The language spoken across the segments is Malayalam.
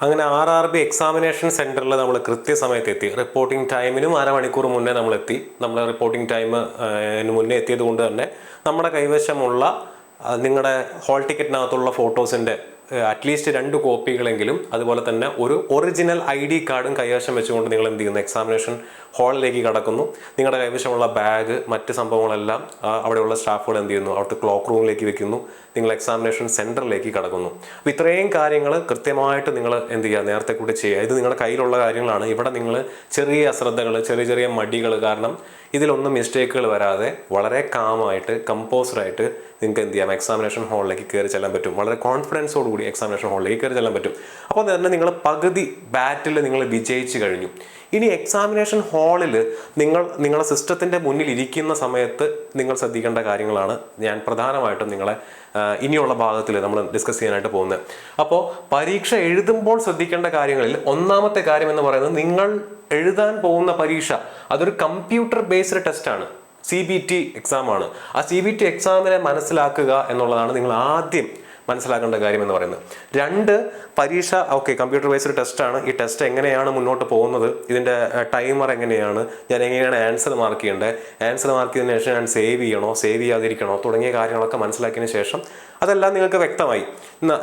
അങ്ങനെ ആർ ആർ ബി എക്സാമിനേഷൻ സെന്ററിൽ നമ്മൾ കൃത്യസമയത്ത് എത്തി റിപ്പോർട്ടിംഗ് ടൈമിനും അരമണിക്കൂർ മുന്നേ നമ്മൾ എത്തി നമ്മൾ റിപ്പോർട്ടിംഗ് ടൈമിന് മുന്നേ എത്തിയത് കൊണ്ട് തന്നെ നമ്മുടെ കൈവശമുള്ള നിങ്ങളുടെ ഹോൾ ടിക്കറ്റിനകത്തുള്ള ഫോട്ടോസിന്റെ അറ്റ്ലീസ്റ്റ് രണ്ട് കോപ്പികളെങ്കിലും അതുപോലെ തന്നെ ഒരു ഒറിജിനൽ ഐ ഡി കാർഡും കൈവശം വെച്ചുകൊണ്ട് നിങ്ങൾ എന്ത് ചെയ്യുന്നു? എക്സാമിനേഷൻ ഹാളിലേക്ക് കടക്കുന്നു. നിങ്ങളുടെ കൈവശമുള്ള ബാഗ് മറ്റ് സംഭവങ്ങളെല്ലാം അവിടെയുള്ള സ്റ്റാഫുകൾ എന്ത് ചെയ്യുന്നു? അവിടുത്തെ ക്ലോക്ക് റൂമിലേക്ക് വെക്കുന്നു. നിങ്ങൾ എക്സാമിനേഷൻ സെന്ററിലേക്ക് കടക്കുന്നു. അപ്പോൾ ഇത്രയും കാര്യങ്ങൾ കൃത്യമായിട്ട് നിങ്ങൾ എന്ത് ചെയ്യുക? നേരത്തെ കൂടി ചെയ്യുക. ഇത് നിങ്ങളുടെ കയ്യിലുള്ള കാര്യങ്ങളാണ്. ഇവിടെ നിങ്ങൾ ചെറിയ അശ്രദ്ധകൾ ചെറിയ ചെറിയ മടികൾ കാരണം ഇതിലൊന്നും മിസ്റ്റേക്കുകൾ വരാതെ വളരെ കാമായിട്ട് കമ്പോസ്ഡായിട്ട് നിങ്ങൾക്ക് എന്ത് ചെയ്യാം? എക്സാമിനേഷൻ ഹാളിലേക്ക് കയറി ചെല്ലാൻ പറ്റും. വളരെ കോൺഫിഡൻസോടുകൂടി എക്സാമിനേഷൻ ഹാളിലേക്ക് കയറി ചെല്ലാൻ പറ്റും. അപ്പോൾ തന്നെ നിങ്ങൾ പകുതി ബാറ്റിൽ നിങ്ങൾ വിജയിച്ചു കഴിഞ്ഞു. ഇനി എക്സാമിനേഷൻ ഹാളിൽ നിങ്ങൾ നിങ്ങളുടെ സിസ്റ്റത്തിന്റെ മുന്നിൽ ഇരിക്കുന്ന സമയത്ത് നിങ്ങൾ ശ്രദ്ധിക്കേണ്ട കാര്യങ്ങളാണ് ഞാൻ പ്രധാനമായിട്ടും നിങ്ങളെ ഇനിയുള്ള ഭാഗത്തിൽ നമ്മൾ ഡിസ്കസ് ചെയ്യാനായിട്ട് പോകുന്നത്. അപ്പോൾ പരീക്ഷ എഴുതുമ്പോൾ ശ്രദ്ധിക്കേണ്ട കാര്യങ്ങളിൽ ഒന്നാമത്തെ കാര്യം എന്ന് പറയുന്നത് നിങ്ങൾ എഴുതാൻ പോകുന്ന പരീക്ഷ അതൊരു കമ്പ്യൂട്ടർ ബേസ്ഡ് ടെസ്റ്റാണ് സി ബി ടി എക്സാമാണ് ആ സി ബി ടി എക്സാമിനെ മനസ്സിലാക്കുക എന്നുള്ളതാണ് നിങ്ങൾ ആദ്യം മനസ്സിലാക്കേണ്ട കാര്യം എന്ന് പറയുന്നത്. രണ്ട് പരീക്ഷ ഓക്കെ കമ്പ്യൂട്ടർ ബേസ്ഡ് ടെസ്റ്റ് ആണ്. ഈ ടെസ്റ്റ് എങ്ങനെയാണ് മുന്നോട്ട് പോകുന്നത്? ഇതിന്റെ ടൈമർ എങ്ങനെയാണ്? ഞാൻ എങ്ങനെയാണ് ആൻസർ മാർക്ക് ചെയ്യേണ്ടത്? ആൻസർ മാർക്ക് ചെയ്തതിന് ശേഷം ഞാൻ സേവ് ചെയ്യണോ? സേവ് ചെയ്യാതിരിക്കണോ? തുടങ്ങിയ കാര്യങ്ങളൊക്കെ മനസ്സിലാക്കിയതിന് ശേഷം അതെല്ലാം നിങ്ങൾക്ക് വ്യക്തമായി.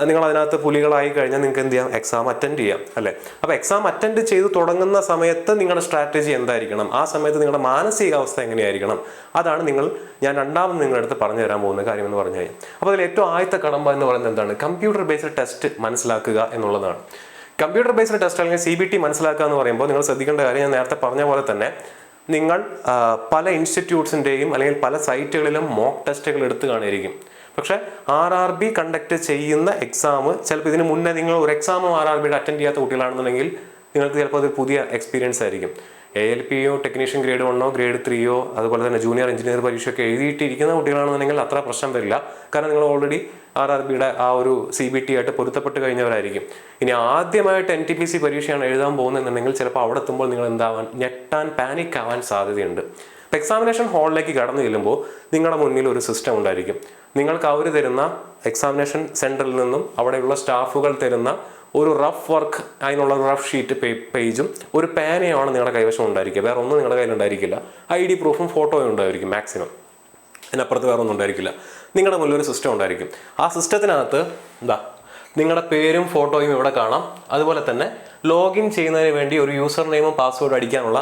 നിങ്ങൾ അതിനകത്ത് പുലികളായി കഴിഞ്ഞാൽ നിങ്ങൾക്ക് എന്ത് ചെയ്യാം? എക്സാം അറ്റൻഡ് ചെയ്യാം അല്ലേ? അപ്പോൾ എക്സാം അറ്റൻഡ് ചെയ്ത് തുടങ്ങുന്ന സമയത്ത് നിങ്ങളുടെ സ്ട്രാറ്റജി എന്തായിരിക്കണം? ആ സമയത്ത് നിങ്ങളുടെ മാനസികാവസ്ഥ എങ്ങനെയായിരിക്കണം? അതാണ് നിങ്ങൾ ഞാൻ രണ്ടാമത് നിങ്ങളുടെ അടുത്ത് പറഞ്ഞു തരാൻ പോകുന്ന കാര്യം എന്ന് പറഞ്ഞു കഴിഞ്ഞാൽ. അപ്പോൾ അതിൽ ഏറ്റവും ആദ്യത്തെ കടമ്പ എന്ന് പറയുന്നത് എന്താണ്? കമ്പ്യൂട്ടർ ബേസ്ഡ് ടെസ്റ്റ് മനസ്സിലാക്കുക എന്നുള്ളതാണ്. കമ്പ്യൂട്ടർ ബേസ്ഡ് ടെസ്റ്റ് അല്ലെങ്കിൽ സി ബി ടി മനസ്സിലാക്കുക എന്ന് പറയുമ്പോൾ നിങ്ങൾ ശ്രദ്ധിക്കേണ്ട കാര്യം ഞാൻ നേരത്തെ പറഞ്ഞ പോലെ തന്നെ നിങ്ങൾ പല ഇൻസ്റ്റിറ്റ്യൂട്ട്സിന്റെയും അല്ലെങ്കിൽ പല സൈറ്റുകളിലും മോക്ക് ടെസ്റ്റുകൾ എടുത്ത് കാണിയിരിക്കും പക്ഷേ ആർ ആർ ബി കണ്ടക്ട് ചെയ്യുന്ന എക്സാം ചിലപ്പോൾ ഇതിന് മുന്നേ നിങ്ങൾ ഒരു എക്സാമും ആർ ആർ ബിയുടെ അറ്റൻഡ് ചെയ്യാത്ത കുട്ടികളാണെന്നുണ്ടെങ്കിൽ നിങ്ങൾക്ക് ചിലപ്പോൾ അത് പുതിയ എക്സ്പീരിയൻസ് ആയിരിക്കും. എ എൽ പിയോ ടെക്നീഷ്യൻ ഗ്രേഡ് വണ്ണോ ഗ്രേഡ് ത്രീയോ അതുപോലെ തന്നെ ജൂനിയർ എഞ്ചിനീയർ പരീക്ഷയൊക്കെ എഴുതിയിട്ടിരിക്കുന്ന കുട്ടികളാണെന്നുണ്ടെങ്കിൽ അത്ര പ്രശ്നം വരില്ല. കാരണം നിങ്ങൾ ഓൾറെഡി ആർ ആർ ബിയുടെ ആ ഒരു സി ബി ടി ആയിട്ട് പൊരുത്തപ്പെട്ട് കഴിഞ്ഞവരായിരിക്കും. ഇനി ആദ്യമായിട്ട് എൻ ടി പി സി പരീക്ഷയാണ് എഴുതാൻ പോകുന്നതെന്നുണ്ടെങ്കിൽ ചിലപ്പോൾ അവിടെ എത്തുമ്പോൾ നിങ്ങൾ എന്താവാൻ ഞെട്ടാൻ പാനിക് ആവാൻ സാധ്യതയുണ്ട്. എക്സാമിനേഷൻ ഹാളിലേക്ക് കടന്നു ചെല്ലുമ്പോൾ നിങ്ങളുടെ മുന്നിൽ ഒരു സിസ്റ്റം ഉണ്ടായിരിക്കും. നിങ്ങൾക്ക് അവർ തരുന്ന എക്സാമിനേഷൻ സെന്ററിൽ നിന്നും അവിടെയുള്ള സ്റ്റാഫുകൾ തരുന്ന ഒരു റഫ് വർക്ക് അതിനുള്ള റഫ് ഷീറ്റ് പേജും ഒരു പേനയുമാണ് നിങ്ങളുടെ കൈവശം ഉണ്ടായിരിക്കുക. വേറെ ഒന്നും നിങ്ങളുടെ കയ്യിലുണ്ടായിരിക്കില്ല ഐ ഡി പ്രൂഫും ഫോട്ടോയും ഉണ്ടായിരിക്കും മാക്സിമം അതിനപ്പുറത്ത് വേറെ ഒന്നും ഉണ്ടായിരിക്കില്ല. നിങ്ങളുടെ മുന്നിൽ ഒരു സിസ്റ്റം ഉണ്ടായിരിക്കും. ആ സിസ്റ്റത്തിനകത്ത് എന്താ നിങ്ങളുടെ പേരും ഫോട്ടോയും ഇവിടെ കാണാം. അതുപോലെ തന്നെ ലോഗിൻ ചെയ്യുന്നതിന് വേണ്ടി ഒരു യൂസർ നെയിമും പാസ്വേഡും അടിക്കാനുള്ള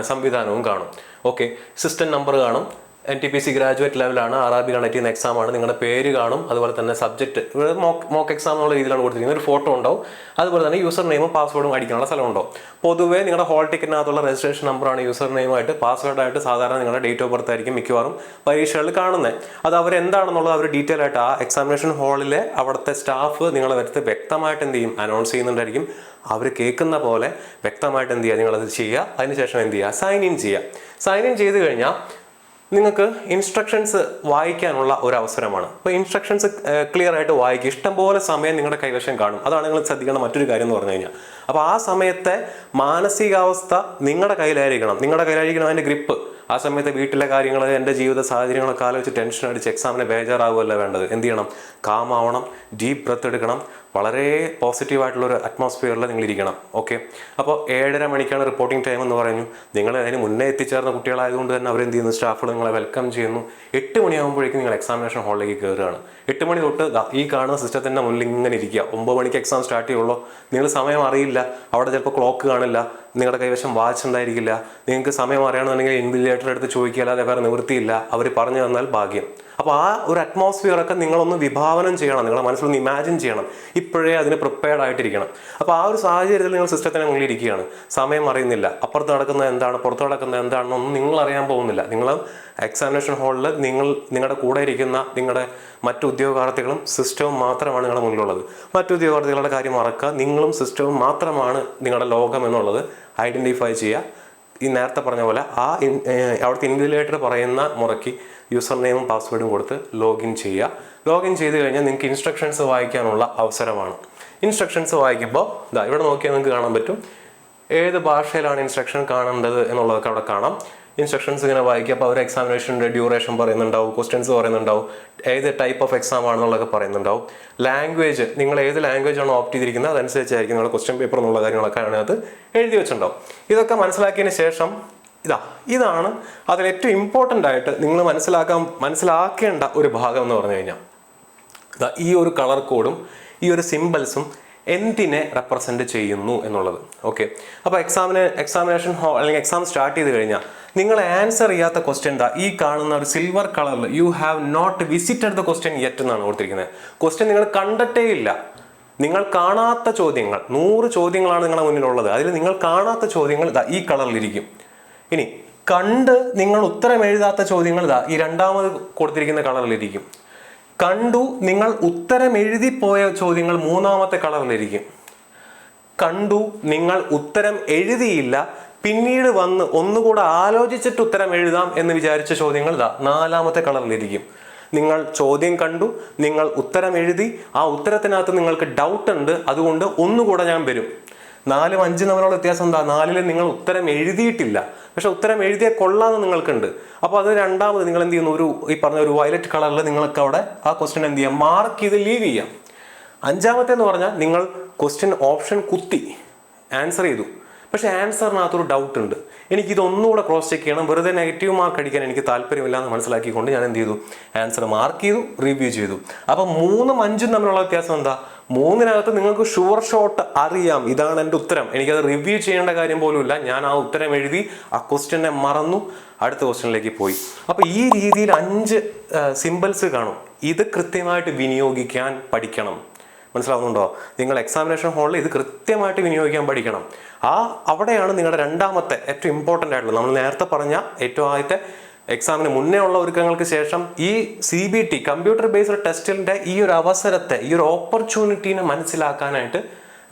സംവിധാനവും കാണും. ഓക്കെ സിസ്റ്റം നമ്പർ കാണും. N T P C graduate ലെവലാണ് ആർ ആർ ബി കണക്ട് ചെയ്യുന്ന എക്സാം ആണ്. നിങ്ങളുടെ പേര് കാണും. അതുപോലെ തന്നെ സബ്ജക്റ്റ് ഇവിടെ മോക്ക് മോക്ക് എക്സാം എന്നുള്ള രീതിയിലാണ് കൊടുത്തിരിക്കുന്നത്. ഒരു ഫോട്ടോ ഉണ്ടാവും. അതുപോലെ തന്നെ യൂസർ നെയിമും പാസ്വേഡും അടിക്കാനുള്ള സ്ഥലം ഉണ്ടാവും. പൊതുവേ നിങ്ങളുടെ ഹോൾ ടിക്കറ്റിനകത്തുള്ള രജിസ്ട്രേഷൻ നമ്പറാണ് യൂസർ നെയിമായിട്ട് പാസ്വേഡായിട്ട് സാധാരണ നിങ്ങളുടെ ഡേറ്റ് ഓഫ് ബർത്ത് ആയിരിക്കും മിക്കവാറും പരീക്ഷകളിൽ കാണുന്നത്. അത് അവരെന്താണെന്നുള്ളത് അവർ ഡീറ്റെയിൽ ആയിട്ട് ആ എക്സാമിനേഷൻ ഹാളിലെ അവിടുത്തെ സ്റ്റാഫ് നിങ്ങളെ വരുത്ത് വ്യക്തമായിട്ട് എന്ത് ചെയ്യും? അനൗൺസ് ചെയ്യുന്നുണ്ടായിരിക്കും. അവർ കേൾക്കുന്ന പോലെ വ്യക്തമായിട്ട് എന്ത് ചെയ്യുക? നിങ്ങളത് ചെയ്യുക. അതിനുശേഷം എന്ത് ചെയ്യുക? സൈൻ ഇൻ ചെയ്യുക. സൈൻ ഇൻ ചെയ്ത് കഴിഞ്ഞാൽ നിങ്ങൾക്ക് ഇൻസ്ട്രക്ഷൻസ് വായിക്കാനുള്ള ഒരു അവസരമാണ് അപ്പോൾ ഇൻസ്ട്രക്ഷൻസ് ക്ലിയർ ആയിട്ട് വായിക്കുക. ഇഷ്ടംപോലെ സമയം നിങ്ങളുടെ കൈവശം കാണും. അതാണ് നിങ്ങൾ ശ്രദ്ധിക്കേണ്ട മറ്റൊരു കാര്യം എന്ന് പറഞ്ഞു കഴിഞ്ഞാൽ. അപ്പോൾ ആ സമയത്തെ മാനസികാവസ്ഥ നിങ്ങളുടെ കയ്യിലായിരിക്കണം. നിങ്ങളുടെ കയ്യിലായിരിക്കണം അതിന്റെ ഗ്രിപ്പ് ആ സമയത്ത് വീട്ടിലെ കാര്യങ്ങൾ എന്റെ ജീവിത സാഹചര്യങ്ങളൊക്കെ ആലോചിച്ച് ടെൻഷൻ അടിച്ച് എക്സാമിന് ബേജാറാവുമല്ല വേണ്ടത്? എന്ത് ചെയ്യണം? കാമാവണം ഡീപ്പ് ബ്രത്ത് എടുക്കണം. വളരെ പോസിറ്റീവായിട്ടുള്ള ഒരു അറ്റ്മോസ്ഫിയറിൽ നിങ്ങൾ ഇരിക്കണം. ഓക്കെ അപ്പോൾ ഏഴര മണിക്കാണ് റിപ്പോർട്ടിംഗ് ടൈം എന്ന് പറഞ്ഞു. നിങ്ങൾ അതിന് മുന്നേ എത്തിച്ചേർന്ന കുട്ടികളായതുകൊണ്ട് തന്നെ അവരെന്ത് ചെയ്യുന്നു? സ്റ്റാഫുകൾ നിങ്ങളെ വെൽക്കം ചെയ്യുന്നു. എട്ട് മണിയാകുമ്പോഴേക്കും നിങ്ങൾ എക്സാമിനേഷൻ ഹാളിലേക്ക് കയറുകയാണ് എട്ട് മണി തൊട്ട് ഈ കാണുന്ന സിസ്റ്റത്തിന്റെ മുന്നിൽ ഇങ്ങനെ ഇരിക്കുക. ഒമ്പത് മണിക്ക് എക്സാം സ്റ്റാർട്ട് ചെയ്യുള്ളൂ. നിങ്ങൾ സമയം അറിയില്ല. അവിടെ ചിലപ്പോൾ ക്ലോക്ക് കാണില്ല. നിങ്ങളുടെ കൈവശം വാച്ച് ഉണ്ടായിരിക്കില്ല. നിങ്ങൾക്ക് സമയം അറിയണമെന്നുണ്ടെങ്കിൽ ഇൻവിലേറ്റർ എടുത്ത് ചോദിക്കുക അല്ലാതെ വേറെ നിവൃത്തിയില്ല. അവർ പറഞ്ഞു തന്നാൽ ഭാഗ്യം. അപ്പോൾ ആ ഒരു അറ്റ്മോസ്ഫിയറൊക്കെ നിങ്ങളൊന്ന് വിഭാവനം ചെയ്യണം നിങ്ങളുടെ മനസ്സിലൊന്ന് ഇമാജിൻ ചെയ്യണം. ഇപ്പോഴേ അതിന് പ്രിപ്പയർഡ് ആയിട്ടിരിക്കണം. അപ്പോൾ ആ ഒരു സാഹചര്യത്തിൽ നിങ്ങൾ സിസ്റ്റത്തിന് മുന്നിൽ ഇരിക്കുകയാണ്. സമയം അറിയുന്നില്ല. അപ്പുറത്ത് നടക്കുന്നത് എന്താണ് പുറത്ത് നടക്കുന്നത് എന്താണെന്നൊന്നും നിങ്ങൾ അറിയാൻ പോകുന്നില്ല. നിങ്ങൾ എക്സാമിനേഷൻ ഹാളിൽ നിങ്ങൾ നിങ്ങളുടെ കൂടെ ഇരിക്കുന്ന നിങ്ങളുടെ മറ്റു ഉദ്യോഗാർത്ഥികളും സിസ്റ്റവും മാത്രമാണ് നിങ്ങളുടെ മുന്നിലുള്ളത്. മറ്റു ഉദ്യോഗാർത്ഥികളുടെ കാര്യം മറക്കുക. നിങ്ങളും സിസ്റ്റവും മാത്രമാണ് നിങ്ങളുടെ ലോകം എന്നുള്ളത് ഐഡന്റിഫൈ ചെയ്യുക. ഈ നേരത്തെ പറഞ്ഞ പോലെ ആ അവിടുത്തെ ഇൻവിലേറ്റർ പറയുന്ന മുറയ്ക്ക് യൂസർ നെയിമും പാസ്വേഡും കൊടുത്ത് ലോഗിൻ ചെയ്യുക. ലോഗിൻ ചെയ്ത് കഴിഞ്ഞാൽ നിങ്ങൾക്ക് ഇൻസ്ട്രക്ഷൻസ് വായിക്കാനുള്ള അവസരമാണ്. ഇൻസ്ട്രക്ഷൻസ് വായിക്കുമ്പോൾ ഇതാ ഇവിടെ നോക്കിയാൽ നിങ്ങൾക്ക് കാണാൻ പറ്റും. ഏത് ഭാഷയിലാണ് ഇൻസ്ട്രക്ഷൻ കാണേണ്ടത് എന്നുള്ളതൊക്കെ അവിടെ കാണാം. ഇൻസ്ട്രക്ഷൻസ് ഇങ്ങനെ വായിക്കുക അപ്പോൾ അവർ എക്സാമിനേഷന്റെ ഡ്യൂറേഷൻ പറയുന്നുണ്ടാവും ക്വസ്റ്റ്യൻസ് പറയുന്നുണ്ടാവും. ഏത് ടൈപ്പ് ഓഫ് എക്സാം ആണെന്നുള്ളതൊക്കെ പറയുന്നുണ്ടാവും. ലാംഗ്വേജ് നിങ്ങൾ ഏത് ലാംഗ്വേജ് ആണോ ഓപ്റ്റ് ചെയ്തിരിക്കുന്നത് അതനുസരിച്ചായിരിക്കും നിങ്ങളുടെ ക്വസ്റ്റ്യൻ പേപ്പർ എന്നുള്ള കാര്യങ്ങളൊക്കെ അതിനകത്ത് എഴുതി വെച്ചിട്ടുണ്ടാവും. ഇതൊക്കെ മനസ്സിലാക്കിയതിന് ശേഷം ഇതാ ഇതാണ് അതിൽ ഏറ്റവും ഇമ്പോർട്ടന്റ് ആയിട്ട് നിങ്ങൾ മനസ്സിലാക്കാൻ മനസ്സിലാക്കേണ്ട ഒരു ഭാഗം എന്ന് പറഞ്ഞു കഴിഞ്ഞാൽ ഈ ഒരു കളർ കോഡും ഈ ഒരു സിമ്പിൾസും എന്തിനെ റെപ്രസെന്റ് ചെയ്യുന്നു എന്നുള്ളത്. ഓക്കെ അപ്പോൾ എക്സാമിന് എക്സാമിനേഷൻ ഹോ അല്ലെങ്കിൽ എക്സാം സ്റ്റാർട്ട് ചെയ്ത് കഴിഞ്ഞാൽ നിങ്ങൾ ആൻസർ ചെയ്യാത്ത ക്വസ്റ്റ്യൻ എന്താ ഈ കാണുന്ന ഒരു സിൽവർ കളറിൽ you have not visited the question yet എന്നാണ് കൊടുത്തിരിക്കുന്നത്. ക്വസ്റ്റ്യൻ നിങ്ങൾ കണ്ടിട്ടേ ഇല്ല. നിങ്ങൾ കാണാത്ത ചോദ്യങ്ങൾ നൂറ് ചോദ്യങ്ങളാണ് നിങ്ങളുടെ മുന്നിലുള്ളത്. അതിൽ നിങ്ങൾ കാണാത്ത ചോദ്യങ്ങൾ ഇതാ ഈ കളറിലിരിക്കും ഇനി കണ്ട് നിങ്ങൾ ഉത്തരം എഴുതാത്ത ചോദ്യങ്ങൾ ഇതാ ഈ രണ്ടാമത് കൊടുത്തിരിക്കുന്ന കളറിലിരിക്കും കണ്ടു നിങ്ങൾ ഉത്തരം എഴുതിപ്പോയ ചോദ്യങ്ങൾ മൂന്നാമത്തെ കളറിലിരിക്കും കണ്ടു നിങ്ങൾ ഉത്തരം എഴുതിയില്ല പിന്നീട് വന്ന് ഒന്നുകൂടെ ആലോചിച്ചിട്ട് ഉത്തരം എഴുതാം എന്ന് വിചാരിച്ച ചോദ്യങ്ങൾ ഇതാ നാലാമത്തെ കളറിലിരിക്കും നിങ്ങൾ ചോദ്യം കണ്ടു നിങ്ങൾ ഉത്തരം എഴുതി ആ ഉത്തരത്തിനകത്ത് നിങ്ങൾക്ക് ഡൗട്ട് ഉണ്ട് അതുകൊണ്ട് ഒന്നുകൂടെ ഞാൻ വരും. നാലും അഞ്ചും തമ്മിലുള്ള വ്യത്യാസം എന്താ? നാലിൽ നിങ്ങൾ ഉത്തരം എഴുതിയിട്ടില്ല. പക്ഷെ ഉത്തരം എഴുതിയ കൊള്ളാന്ന് നിങ്ങൾക്കുണ്ട്. അപ്പോൾ അത് രണ്ടാമത് നിങ്ങൾ എന്ത് ചെയ്യുന്നു? ഒരു ഈ പറഞ്ഞ ഒരു വയലറ്റ് കളറിൽ നിങ്ങൾക്ക് അവിടെ ആ ക്വസ്റ്റ്യൻ എന്ത് ചെയ്യാം? മാർക്ക് ചെയ്ത് ലീവ് ചെയ്യാം. അഞ്ചാമത്തെ എന്ന് പറഞ്ഞാൽ നിങ്ങൾ ക്വസ്റ്റ്യൻ ഓപ്ഷൻ കുത്തി ആൻസർ ചെയ്തു. പക്ഷേ ആൻസറിനകത്തൊരു ഡൗട്ട് ഉണ്ട്. എനിക്ക് ഇതൊന്നുകൂടെ ക്രോസ് ചെക്ക് ചെയ്യണം. വെറുതെ നെഗറ്റീവ് മാർക്ക് അടിക്കാൻ എനിക്ക് താല്പര്യമില്ല എന്ന് മനസ്സിലാക്കിക്കൊണ്ട് ഞാൻ എന്ത് ചെയ്തു? ആൻസർ മാർക്ക് ചെയ്തു റിവ്യൂ ചെയ്തു. അപ്പം മൂന്നും അഞ്ചും തമ്മിലുള്ള വ്യത്യാസം എന്താ? മൂന്നിനകത്ത് നിങ്ങൾക്ക് ഷുവർ ഷോട്ട് അറിയാം. ഇതാണ് എന്റെ ഉത്തരം. എനിക്കത് റിവ്യൂ ചെയ്യേണ്ട കാര്യം പോലുമില്ല. ഞാൻ ആ ഉത്തരം എഴുതി ആ ക്വസ്റ്റ്യനെ മറന്നു അടുത്ത ക്വസ്റ്റ്യനിലേക്ക് പോയി. അപ്പോൾ ഈ രീതിയിൽ അഞ്ച് സിമ്പിൾസ് കാണും. ഇത് കൃത്യമായിട്ട് വിനിയോഗിക്കാൻ പഠിക്കണം. മനസ്സിലാവുന്നുണ്ടോ? നിങ്ങൾ എക്സാമിനേഷൻ ഹാളിൽ ഇത് കൃത്യമായിട്ട് വിനിയോഗിക്കാൻ പഠിക്കണം. ആ അവിടെയാണ് നിങ്ങളുടെ രണ്ടാമത്തെ ഏറ്റവും ഇമ്പോർട്ടന്റ് ആയിട്ടുള്ളത്. നമ്മൾ നേരത്തെ പറഞ്ഞ ഏറ്റവും ആദ്യത്തെ എക്സാമിന് മുന്നേ ഉള്ള ഒരുക്കങ്ങൾക്ക് ശേഷം ഈ C B T computer based ടെസ്റ്റിന്റെ ഈ ഒരു അവസരത്തെ ഈ ഒരു ഓപ്പർച്യൂണിറ്റീനെ മനസ്സിലാക്കാനായിട്ട്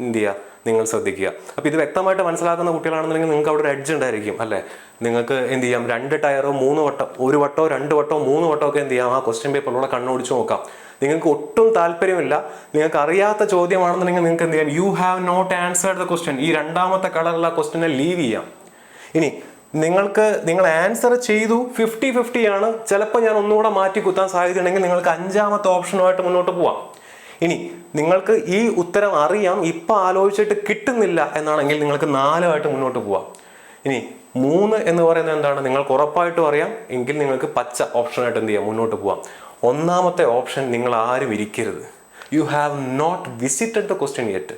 എന്ത് ചെയ്യുക? നിങ്ങൾ ശ്രദ്ധിക്കുക. അപ്പോൾ ഇത് വ്യക്തമായിട്ട് മനസ്സിലാക്കുന്ന കുട്ടികളാണെന്നുണ്ടെങ്കിൽ നിങ്ങൾക്ക് അവിടെ ഒരു എഡ്ജ് ഉണ്ടായിരിക്കും അല്ലേ? നിങ്ങൾക്ക് എന്ത് ചെയ്യാം? രണ്ട് ടയറോ മൂന്ന് വട്ടം ഒരു വട്ടോ രണ്ട് വട്ടോ മൂന്ന് വട്ടോ ഒക്കെ എന്ത് ചെയ്യാം? ആ ക്വസ്റ്റ്യൻ പേപ്പറിലൂടെ കണ്ണോടിച്ച് നോക്കാം. നിങ്ങൾക്ക് ഒട്ടും താല്പര്യമില്ല. നിങ്ങൾക്ക് അറിയാത്ത ചോദ്യമാണെന്നുണ്ടെങ്കിൽ നിങ്ങൾക്ക് എന്ത് ചെയ്യാം? You have not answered the question ഈ രണ്ടാമത്തെ കളറുള്ള ക്വസ്റ്റ്യനെ ലീവ് ചെയ്യാം. ഇനി നിങ്ങൾക്ക് നിങ്ങൾ ആൻസർ ചെയ്തു ഫിഫ്റ്റി ഫിഫ്റ്റി ആണ്. ചിലപ്പോൾ ഞാൻ ഒന്നുകൂടെ മാറ്റി കുത്താൻ സാധ്യതയുണ്ടെങ്കിൽ നിങ്ങൾക്ക് അഞ്ചാമത്തെ ഓപ്ഷനുമായിട്ട് മുന്നോട്ട് പോവാം. ഇനി നിങ്ങൾക്ക് ഈ ഉത്തരം അറിയാം. ഇപ്പം ആലോചിച്ചിട്ട് കിട്ടുന്നില്ല എന്നാണെങ്കിൽ നിങ്ങൾക്ക് നാലുമായിട്ട് മുന്നോട്ട് പോവാം. ഇനി മൂന്ന് എന്ന് പറയുന്നത് എന്താണ്? നിങ്ങൾക്ക് ഉറപ്പായിട്ടും അറിയാം. എങ്കിൽ നിങ്ങൾക്ക് പച്ച ഓപ്ഷനായിട്ട് എന്ത് ചെയ്യാം? മുന്നോട്ട് പോവാം. ഒന്നാമത്തെ ഓപ്ഷൻ നിങ്ങൾ ആരും ഇരിക്കരുത്. You have not visited the question yet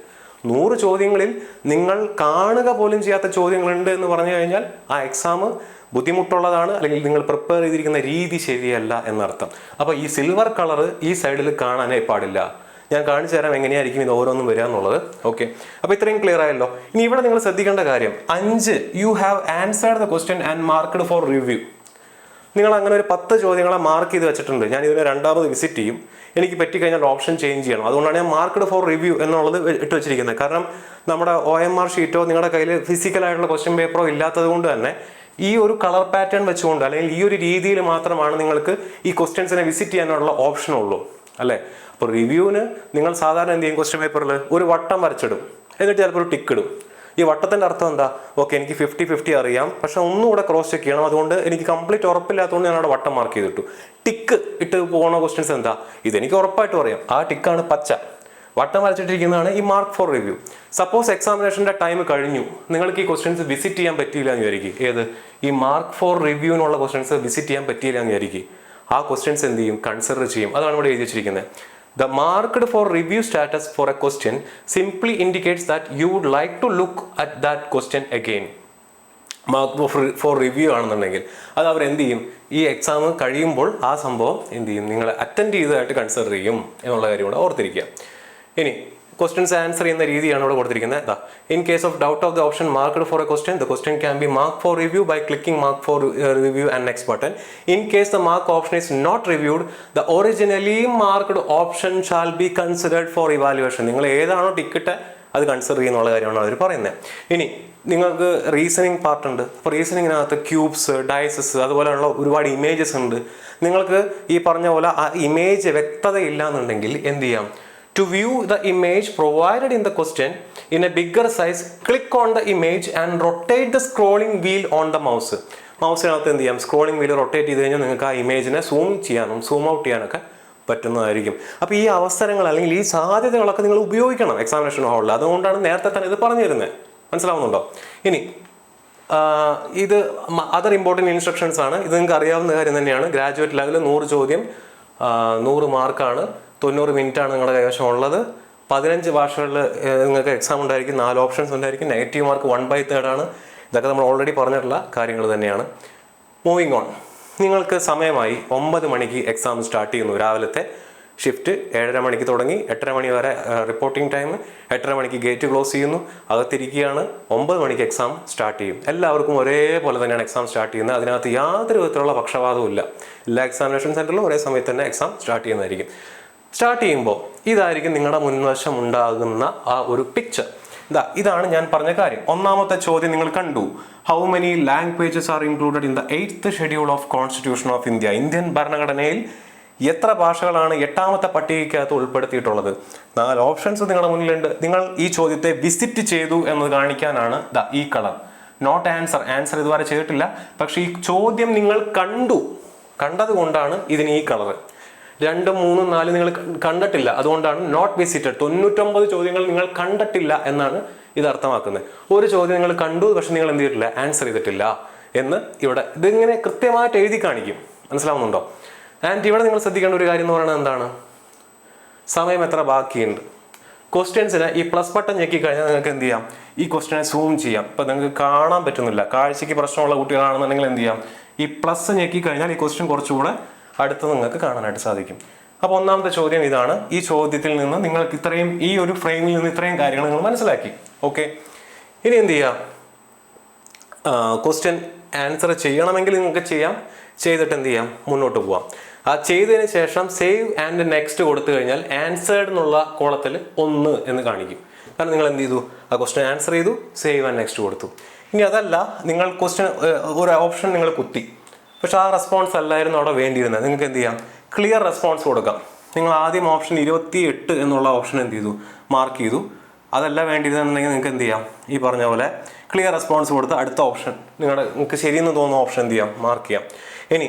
നൂറ് ചോദ്യങ്ങളിൽ നിങ്ങൾ കാണുക പോലും ചെയ്യാത്ത ചോദ്യങ്ങളുണ്ട് എന്ന് പറഞ്ഞു കഴിഞ്ഞാൽ ആ എക്സാം ബുദ്ധിമുട്ടുള്ളതാണ് അല്ലെങ്കിൽ നിങ്ങൾ പ്രിപ്പയർ ചെയ്തിരിക്കുന്ന രീതി ശരിയല്ല എന്നർത്ഥം. അപ്പോൾ ഈ സിൽവർ കളർ ഈ സൈഡിൽ കാണാനേ പാടില്ല. ഞാൻ കാണിച്ചു തരാം എങ്ങനെയായിരിക്കും ഇത് ഓരോന്നും വരിക എന്നുള്ളത്. ഓക്കെ അപ്പോൾ ഇത്രയും ക്ലിയർ ആയല്ലോ. ഇനി ഇവിടെ നിങ്ങൾ ശ്രദ്ധിക്കേണ്ട കാര്യം. അഞ്ച് you have answered the question and marked for review നിങ്ങൾ അങ്ങനെ ഒരു പത്ത് ചോദ്യങ്ങളെ മാർക്ക് ചെയ്ത് വെച്ചിട്ടുണ്ട്. ഞാൻ ഇതിനെ രണ്ടാമത് വിസിറ്റ് ചെയ്യും. എനിക്ക് പറ്റിക്കഴിഞ്ഞാൽ ഓപ്ഷൻ ചേഞ്ച് ചെയ്യണം. അതുകൊണ്ടാണ് ഞാൻ മാർക്ക്ഡ് ഫോർ റിവ്യൂ എന്നുള്ളത് ഇട്ട് വെച്ചിരിക്കുന്നത്. കാരണം നമ്മുടെ ഒ എം ആർ ഷീറ്റോ നിങ്ങളുടെ കയ്യിൽ ഫിസിക്കലായിട്ടുള്ള ക്വസ്റ്റ്യൻ പേപ്പറോ ഇല്ലാത്തത് കൊണ്ട് തന്നെ ഈ ഒരു കളർ പാറ്റേൺ വെച്ചുകൊണ്ട് അല്ലെങ്കിൽ ഈ ഒരു രീതിയിൽ മാത്രമാണ് നിങ്ങൾക്ക് ഈ ക്വസ്റ്റ്യൻസിനെ വിസിറ്റ് ചെയ്യാനുള്ള ഓപ്ഷൻ ഉള്ളൂ. അല്ലേ? അപ്പോൾ റിവ്യൂവിന് നിങ്ങൾ സാധാരണ എന്ത് ചെയ്യും? ക്വസ്റ്റ്യൻ പേപ്പറിൽ ഒരു വട്ടം വരച്ചിടും. എന്നിട്ട് ചിലപ്പോൾ ഒരു ടിക്ക് ഇടും. ഈ വട്ടത്തിന്റെ അർത്ഥം എന്താ? ഓക്കെ എനിക്ക് ഫിഫ്റ്റി ഫിഫ്റ്റി അറിയാം. പക്ഷെ ഒന്നുകൂടെ ക്രോസ് ചെക്ക് ചെയ്യണം. അതുകൊണ്ട് എനിക്ക് കംപ്ലീറ്റ് ഉറപ്പില്ലാത്തതുകൊണ്ട് ഞാൻ അവിടെ വട്ടം മാർക്ക് ചെയ്തിട്ടു. ടിക്ക് ഇട്ട് പോകുന്ന ക്വസ്റ്റ്യൻസ് എന്താ? ഇതെനിക്ക് ഉറപ്പായിട്ടും അറിയാം. ആ ടിക്കാണ് പച്ച. വട്ടം വരച്ചിട്ടിരിക്കുന്നതാണ് ഈ മാർക്ക് ഫോർ റിവ്യൂ സപ്പോസ് എക്സാമിനേഷന്റെ ടൈം കഴിഞ്ഞു. നിങ്ങൾക്ക് ഈ ക്വസ്റ്റ്യൻസ് വിസിറ്റ് ചെയ്യാൻ പറ്റിയില്ല എന്ന് വിചാരിക്കും. ഏത്? ഈ മാർക്ക് ഫോർ റിവ്യൂവിനുള്ള ക്വസ്റ്റ്യൻസ് വിസിറ്റ് ചെയ്യാൻ പറ്റിയില്ല എന്ന് വിചാരിക്കും. ആ ക്വസ്റ്റ്യൻസ് എന്ത് ചെയ്യും? കൺസിഡർ ചെയ്യും. അതാണ് ഇവിടെ എഴുതി വെച്ചിരിക്കുന്നത്. The marked for review status for a question simply indicates that you would like to look at that question again. Mark for review ആണെന്നുണ്ടെങ്കിൽ അത് അവർ എന്ത് ചെയ്യും? ഈ എക്സാം കഴിയുമ്പോൾ ആ സംഭവം എന്ത് ചെയ്യും? നിങ്ങൾ അറ്റൻഡ് ചെയ്തതായിട്ട് കൺസിഡർ ചെയ്യും എന്നുള്ള കാര്യം കൂടെ ഓർത്തിരിക്കുക. ഇനി ക്വസ്റ്റ്യൻസ് ആൻസർ ചെയ്യുന്ന രീതിയാണ് ഇവിടെ കൊടുത്തിരിക്കുന്നത്. ദാ in case of doubt of the option marked for a question the question can be mark for review by clicking mark for review and next button in case the mark option is not reviewed the originally marked option shall be considered for evaluation നിങ്ങൾ ഏതാണോ ടിക്കറ്റ് അത് കൺസിഡർ ചെയ്യുന്നുള്ള കാര്യമാണ് അവർ പറയുന്നത്. ഇനി നിങ്ങൾക്ക് റീസണിങ് പാർട്ട് ഉണ്ട്. അപ്പോൾ റീസണിങ്ങിനകത്ത് ക്യൂബ്സ് ഡയസസ് അതുപോലെയുള്ള ഒരുപാട് ഇമേജസ് ഉണ്ട്. നിങ്ങൾക്ക് ഈ പറഞ്ഞ പോലെ ആ ഇമേജ് വ്യക്തതയില്ല എന്നുണ്ടെങ്കിൽ എന്ത് ചെയ്യാം? To view the image provided in the question in a bigger size, click on the image and rotate the scrolling wheel on the mouse. മൗസിനകത്ത് എന്ത് ചെയ്യാം? സ്ക്രോളിംഗ് വീഡിയോ റൊട്ടേറ്റ് ചെയ്ത് കഴിഞ്ഞാൽ നിങ്ങൾക്ക് ആ ഇമേജിനെ സൂം ചെയ്യാനും സൂം ഔട്ട് ചെയ്യാനൊക്കെ പറ്റുന്നതായിരിക്കും. അപ്പോൾ ഈ അവസരങ്ങൾ അല്ലെങ്കിൽ ഈ സാധ്യതകളൊക്കെ നിങ്ങൾ ഉപയോഗിക്കണം എക്സാമിനേഷൻ ഹാളിൽ അതുകൊണ്ടാണ് നേരത്തെ തന്നെ ഇത് പറഞ്ഞു തരുന്നത് മനസ്സിലാവുന്നുണ്ടോ? ഇനി ഇത് അതർ ഇമ്പോർട്ടന്റ് ഇൻസ്ട്രക്ഷൻസ് ആണ്. ഇത് നിങ്ങൾക്ക് അറിയാവുന്ന കാര്യം തന്നെയാണ്. ഗ്രാജുവേറ്റ് ലെവലിൽ നൂറ് ചോദ്യം നൂറ് മാർക്കാണ് തൊണ്ണൂറ് മിനിറ്റ് ആണ് നിങ്ങളുടെ കൈവശം ഉള്ളത്. പതിനഞ്ച് ഭാഷകളിൽ നിങ്ങൾക്ക് എക്സാം ഉണ്ടായിരിക്കും നാല് ഓപ്ഷൻസ് ഉണ്ടായിരിക്കും. നെഗറ്റീവ് മാർക്ക് വൺ ബൈ ആണ്. ഇതൊക്കെ നമ്മൾ ഓൾറെഡി പറഞ്ഞിട്ടുള്ള കാര്യങ്ങൾ തന്നെയാണ്. മൂവിങ് ഓൺ നിങ്ങൾക്ക് സമയമായി ഒമ്പത് മണിക്ക് എക്സാം സ്റ്റാർട്ട് ചെയ്യുന്നു. രാവിലത്തെ ഷിഫ്റ്റ് ഏഴര മണിക്ക് തുടങ്ങി എട്ടര മണി വരെ റിപ്പോർട്ടിംഗ് ടൈം എട്ടര മണിക്ക് ഗേറ്റ് ക്ലോസ് ചെയ്യുന്നു. അകത്തിരിക്കുകയാണ്. ഒമ്പത് മണിക്ക് എക്സാം സ്റ്റാർട്ട് ചെയ്യും. എല്ലാവർക്കും ഒരേപോലെ തന്നെയാണ് എക്സാം സ്റ്റാർട്ട് ചെയ്യുന്നത്. അതിനകത്ത് യാതൊരു വിധത്തിലുള്ള പക്ഷപാതവും ഇല്ല. എല്ലാ എക്സാമിനേഷൻ സെന്ററിലും ഒരേ സമയത്ത് തന്നെ എക്സാം സ്റ്റാർട്ട് ചെയ്യുന്നതായിരിക്കും. സ്റ്റാർട്ട് ചെയ്യുമ്പോൾ ഇതായിരിക്കും നിങ്ങളുടെ മുൻവശം ഉണ്ടാകുന്ന ആ ഒരു പിക്ചർ ഇതാ ഇതാണ് ഞാൻ പറഞ്ഞ കാര്യം. ഒന്നാമത്തെ ചോദ്യം നിങ്ങൾ കണ്ടു. How many languages are included in the eighth schedule of constitution of India Indian ഭരണഘടനയിൽ എത്ര ഭാഷകളാണ് എട്ടാമത്തെ പട്ടികയ്ക്കകത്ത് ഉൾപ്പെടുത്തിയിട്ടുള്ളത്? നാല് ഓപ്ഷൻസ് നിങ്ങളുടെ മുന്നിലുണ്ട്. നിങ്ങൾ ഈ ചോദ്യത്തെ വിസിറ്റ് ചെയ്തു എന്ന് കാണിക്കാനാണ് ദ ഈ കളർ. നോട്ട് ആൻസർ ആൻസർ ഇതുവരെ ചെയ്തിട്ടില്ല. പക്ഷേ ഈ ചോദ്യം നിങ്ങൾ കണ്ടു. കണ്ടതുകൊണ്ടാണ് ഇതിന് ഈ കളർ രണ്ടും മൂന്നും നാല് നിങ്ങൾ കണ്ടിട്ടില്ല. അതുകൊണ്ടാണ് നോട്ട് വിസിറ്റഡ് തൊണ്ണൂറ്റൊമ്പത് ചോദ്യങ്ങൾ നിങ്ങൾ കണ്ടിട്ടില്ല എന്നാണ് ഇത് അർത്ഥമാക്കുന്നത്. ഒരു ചോദ്യം നിങ്ങൾ കണ്ടു പക്ഷെ നിങ്ങൾ എന്ത് ചെയ്തിട്ടില്ല? ആൻസർ ചെയ്തിട്ടില്ല എന്ന് ഇവിടെ ഇതിങ്ങനെ കൃത്യമായിട്ട് എഴുതി കാണിക്കും. മനസ്സിലാവുന്നുണ്ടോ? ആൻഡ് ഇവിടെ നിങ്ങൾ ശ്രദ്ധിക്കേണ്ട ഒരു കാര്യം എന്ന് പറയുന്നത് എന്താണ്? സമയം എത്ര ബാക്കിയുണ്ട്? ക്വസ്റ്റ്യൻസിന് ഈ പ്ലസ് ബട്ടൺ ഞെക്കി കഴിഞ്ഞാൽ നിങ്ങൾക്ക് എന്ത് ചെയ്യാം? ഈ ക്വസ്റ്റ്യനെ സൂം ചെയ്യാം. ഇപ്പം നിങ്ങൾക്ക് കാണാൻ പറ്റുന്നില്ല. കാഴ്ചയ്ക്ക് പ്രശ്നമുള്ള കുട്ടികളാണെന്നുണ്ടെങ്കിൽ എന്ത് ചെയ്യാം? ഈ പ്ലസ് ഞെക്കി കഴിഞ്ഞാൽ ഈ ക്വസ്റ്റ്യൻ കുറച്ചുകൂടെ അടുത്ത് നിങ്ങൾക്ക് കാണാനായിട്ട് സാധിക്കും. അപ്പോൾ ഒന്നാമത്തെ ചോദ്യം ഇതാണ്. ഈ ചോദ്യത്തിൽ നിന്ന് നിങ്ങൾക്ക് ഇത്രയും ഈ ഒരു ഫ്രെയിമിൽ നിന്ന് ഇത്രയും കാര്യങ്ങൾ നിങ്ങൾ മനസ്സിലാക്കി. ഓക്കെ ഇനി എന്ത് ചെയ്യാം? ക്വസ്റ്റ്യൻ ആൻസർ ചെയ്യണമെങ്കിൽ നിങ്ങൾക്ക് ചെയ്യാം. ചെയ്തിട്ട് എന്ത് ചെയ്യാം? മുന്നോട്ട് പോവാം. ആ ചെയ്തതിന് ശേഷം സേവ് ആൻഡ് നെക്സ്റ്റ് കൊടുത്തു കഴിഞ്ഞാൽ ആൻസേർഡ് എന്നുള്ള കോളത്തിൽ ഒന്ന് എന്ന് കാണിക്കും. കാരണം നിങ്ങൾ എന്ത് ചെയ്തു? ആ ക്വസ്റ്റ്യൻ ആൻസർ ചെയ്തു സേവ് ആൻഡ് നെക്സ്റ്റ് കൊടുത്തു. ഇനി അതല്ല നിങ്ങൾ ക്വസ്റ്റ്യൻ ഒരു ഓപ്ഷൻ നിങ്ങൾ കുത്തി. പക്ഷെ ആ റെസ്പോൺസ് അല്ലായിരുന്നു അവിടെ വേണ്ടിയിരുന്നത്. നിങ്ങൾക്ക് എന്ത് ചെയ്യാം? ക്ലിയർ റെസ്പോൺസ് കൊടുക്കാം. നിങ്ങൾ ആദ്യം ഓപ്ഷൻ ഇരുപത്തി എട്ട് എന്നുള്ള ഓപ്ഷൻ എന്ത് ചെയ്തു? മാർക്ക് ചെയ്തു. അതല്ല വേണ്ടിയിരുന്നുണ്ടെങ്കിൽ നിങ്ങൾക്ക് എന്ത് ചെയ്യാം? ഈ പറഞ്ഞ പോലെ ക്ലിയർ റെസ്പോൺസ് കൊടുത്ത് അടുത്ത ഓപ്ഷൻ നിങ്ങളുടെ നിങ്ങൾക്ക് ശരിയെന്ന് തോന്നുന്ന ഓപ്ഷൻ എന്ത് ചെയ്യാം? മാർക്ക് ചെയ്യാം. ഇനി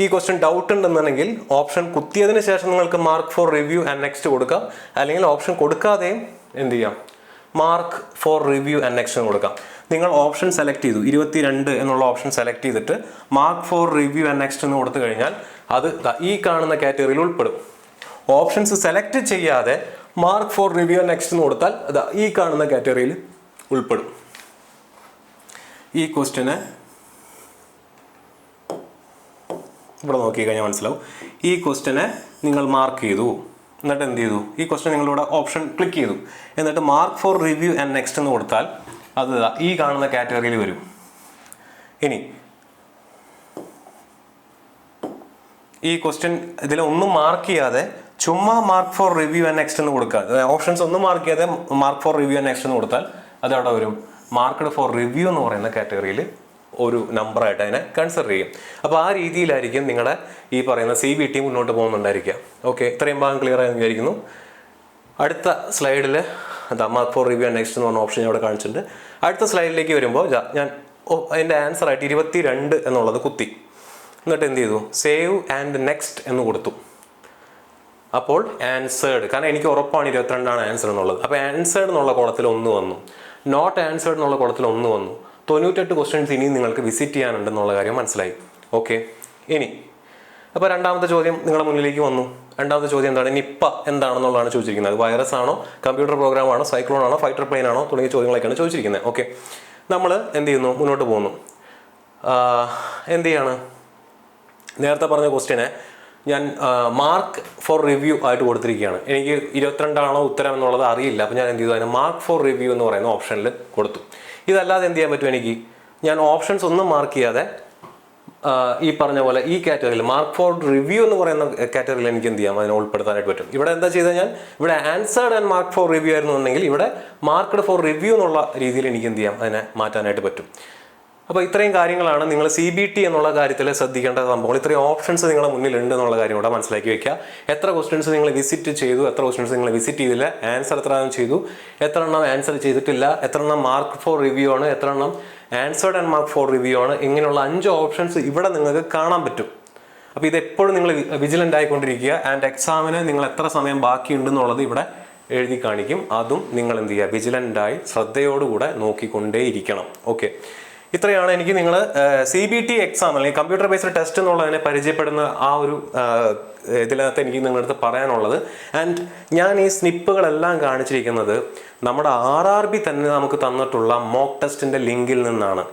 ഈ ക്വസ്റ്റ്യൻ ഡൗട്ട് ഉണ്ടെന്നുണ്ടെങ്കിൽ ഓപ്ഷൻ കുത്തിയതിന് ശേഷം നിങ്ങൾക്ക് mark for review and next കൊടുക്കാം. അല്ലെങ്കിൽ ഓപ്ഷൻ കൊടുക്കാതെയും എന്ത് ചെയ്യാം? Mark for review and next കൊടുക്കാം. നിങ്ങൾ ഓപ്ഷൻ സെലക്ട് ചെയ്തു. ഇരുപത്തി രണ്ട് എന്നുള്ള ഓപ്ഷൻ സെലക്ട് ചെയ്തിട്ട് mark for review and next എന്ന് കൊടുത്തു കഴിഞ്ഞാൽ അത് ഈ കാണുന്ന കാറ്റഗറിയിൽ ഉൾപ്പെടും. ഓപ്ഷൻസ് സെലക്ട് ചെയ്യാതെ mark for review and next എന്ന് കൊടുത്താൽ അതാ ഈ കാണുന്ന കാറ്റഗറിയിൽ ഉൾപ്പെടും. ഈ ക്വസ്റ്റ്യന് ഇവിടെ നോക്കി കഴിഞ്ഞാൽ മനസ്സിലാവും. ഈ ക്വസ്റ്റ്യനെ നിങ്ങൾ മാർക്ക് ചെയ്തു. എന്നിട്ട് എന്ത് ചെയ്തു? ഈ ക്വസ്റ്റ്യൻ നിങ്ങളിവിടെ ഓപ്ഷൻ ക്ലിക്ക് ചെയ്തു. എന്നിട്ട് mark for review and next എന്ന് കൊടുത്താൽ അത് ഈ കാണുന്ന കാറ്റഗറിയിൽ വരും. ഇനി ഈ ക്വസ്റ്റ്യൻ ഇതിലൊന്നും മാർക്ക് ചെയ്യാതെ ചുമ്മാ mark for review and next എന്ന് കൊടുക്കുക. ഓപ്ഷൻസ് ഒന്നും മാർക്ക് ചെയ്യാതെ mark for review and next എന്ന് കൊടുത്താൽ അത് അവിടെ വരും? മാർക്ക്ഡ് ഫോർ റിവ്യൂ എന്ന് പറയുന്ന കാറ്റഗറിയിൽ ഒരു നമ്പറായിട്ട് അതിനെ കൺസിഡർ ചെയ്യും. അപ്പോൾ ആ രീതിയിലായിരിക്കും നിങ്ങളുടെ ഈ പറയുന്ന സി ബി ടി മുന്നോട്ട് പോകുന്നുണ്ടായിരിക്കുക. ഓക്കെ ഇത്രയും ഭാഗം ക്ലിയർ ആയി വിചാരിക്കുന്നു. അടുത്ത സ്ലൈഡിൽ അതാ mark for review and next എന്ന് പറഞ്ഞ ഓപ്ഷൻ ഞാൻ ഇവിടെ കാണിച്ചിട്ടുണ്ട്. അടുത്ത സ്ലൈഡിലേക്ക് വരുമ്പോൾ ഞാൻ അതിന്റെ ആൻസർ ആയിട്ട് ഇരുപത്തി രണ്ട് എന്നുള്ളത് കുത്തി. എന്നിട്ട് എന്ത് ചെയ്തു? സേവ് ആൻഡ് നെക്സ്റ്റ് എന്ന് കൊടുത്തു. അപ്പോൾ ആൻസേർഡ് കാരണം എനിക്ക് ഉറപ്പാണ് ഇരുപത്തിരണ്ടാണ് ആൻസർ എന്നുള്ളത്. അപ്പോൾ ആൻസേർഡ് എന്നുള്ള കുളത്തിൽ ഒന്ന് വന്നു. നോട്ട് ആൻസേർഡ് എന്നുള്ള കുളത്തിൽ ഒന്ന് വന്നു. തൊണ്ണൂറ്റെട്ട് ക്വസ്റ്റ്യൻസ് ഇനിയും നിങ്ങൾക്ക് വിസിറ്റ് ചെയ്യാനുണ്ടെന്നുള്ള കാര്യം മനസ്സിലായി. ഓക്കെ ഇനി അപ്പോൾ രണ്ടാമത്തെ ചോദ്യം നിങ്ങളുടെ മുന്നിലേക്ക് വന്നു. രണ്ടാമത്തെ ചോദ്യം എന്താണ്? നിപ്പ എന്താണെന്നുള്ളതാണ് ചോദിച്ചിരിക്കുന്നത്. വൈറസ് ആണോ കമ്പ്യൂട്ടർ പ്രോഗ്രാം ആണോ സൈക്ലോൺ ആണോ ഫൈറ്റർ പ്ലെയിൻ ആണോ തുടങ്ങിയ ചോദ്യങ്ങളൊക്കെയാണ് ചോദിച്ചിരിക്കുന്നത്. ഓക്കെ നമ്മൾ എന്ത് ചെയ്യുന്നു? മുന്നോട്ട് പോകുന്നു. എന്ത് ചെയ്യാണ്? നേരത്തെ പറഞ്ഞ ക്വസ്റ്റ്യനെ ഞാൻ മാർക്ക് ഫോർ റിവ്യൂ ആയിട്ട് കൊടുത്തിരിക്കുകയാണ്. എനിക്ക് ഇരുപത്തിരണ്ടാണോ ഉത്തരം എന്നുള്ളത് അറിയില്ല. അപ്പോൾ ഞാൻ എന്ത് ചെയ്തു? അതിന് മാർക്ക് ഫോർ റിവ്യൂ എന്ന് പറയുന്ന ഓപ്ഷനിൽ കൊടുത്തു. ഇതല്ലാതെ എന്ത് ചെയ്യാൻ പറ്റും എനിക്ക്? ഞാൻ ഓപ്ഷൻസ് ഒന്നും മാർക്ക് ചെയ്യാതെ ഈ പറഞ്ഞ പോലെ ഈ കാറ്റഗറിയിൽ മാർക്ക് ഫോർ റിവ്യൂ എന്ന് പറയുന്ന കാറ്റഗറിയിൽ എനിക്ക് എന്ത് ചെയ്യാം? അതിനെ ഉൾപ്പെടുത്താനായിട്ട് പറ്റും. ഇവിടെ എന്താ ചെയ്താൽ ഞാൻ? ഇവിടെ answered and mark for review ആയിരുന്നുണ്ടെങ്കിൽ ഇവിടെ മാർക്ക്ഡ് ഫോർ റിവ്യൂ എന്നുള്ള രീതിയിൽ എനിക്ക് എന്ത് ചെയ്യാം? അതിനെ മാറ്റാനായിട്ട് പറ്റും. അപ്പോൾ ഇത്രയും കാര്യങ്ങളാണ് നിങ്ങൾ സി ബി ടി എന്നുള്ള കാര്യത്തിൽ ശ്രദ്ധിക്കേണ്ട സംഭവങ്ങൾ. ഇത്രയും ഓപ്ഷൻസ് നിങ്ങളുടെ മുന്നിലുണ്ട് എന്നുള്ള കാര്യം കൂടെ മനസ്സിലാക്കി വെക്കുക. എത്ര ക്വസ്റ്റ്യൻസ് നിങ്ങൾ വിസിറ്റ് ചെയ്തു എത്ര ക്വസ്റ്റ്യൻസ് നിങ്ങൾ വിസിറ്റ് ചെയ്തില്ല ആൻസർ എത്ര ചെയ്തു എത്ര എണ്ണം ആൻസർ ചെയ്തിട്ടില്ല എത്ര എണ്ണം മാർക്ക് ഫോർ റിവ്യൂ ആണ് എത്ര എണ്ണം answered and mark for review ആണ്. ഇങ്ങനെയുള്ള അഞ്ച് ഓപ്ഷൻസ് ഇവിടെ നിങ്ങൾക്ക് കാണാൻ പറ്റും. അപ്പോൾ ഇത് എപ്പോഴും നിങ്ങൾ വിജിലന്റ് ആയിക്കൊണ്ടിരിക്കുക. ആൻഡ് എക്സാമിന് നിങ്ങൾ എത്ര സമയം ബാക്കിയുണ്ടെന്നുള്ളത് ഇവിടെ എഴുതി കാണിക്കും. അതും നിങ്ങൾ എന്ത് ചെയ്യുക? വിജിലന്റായി ശ്രദ്ധയോടുകൂടെ നോക്കിക്കൊണ്ടേയിരിക്കണം. ഓക്കെ ഇത്രയാണ് എനിക്ക് നിങ്ങൾ സി ബി ടി എക്സാം അല്ലെങ്കിൽ കമ്പ്യൂട്ടർ ബേസ്ഡ് ടെസ്റ്റ് എന്നുള്ളതിനെ പരിചയപ്പെടുന്ന ആ ഒരു ഇതിനകത്ത് എനിക്ക് നിങ്ങളുടെ അടുത്ത് പറയാനുള്ളത്. ആൻഡ് ഞാൻ ഈ സ്നിപ്പുകളെല്ലാം കാണിച്ചിരിക്കുന്നത് നമ്മുടെ ആർ ആർ ബി തന്നെ നമുക്ക് തന്നിട്ടുള്ള മോക്ക് ടെസ്റ്റിന്റെ ലിങ്കിൽ നിന്നാണ്.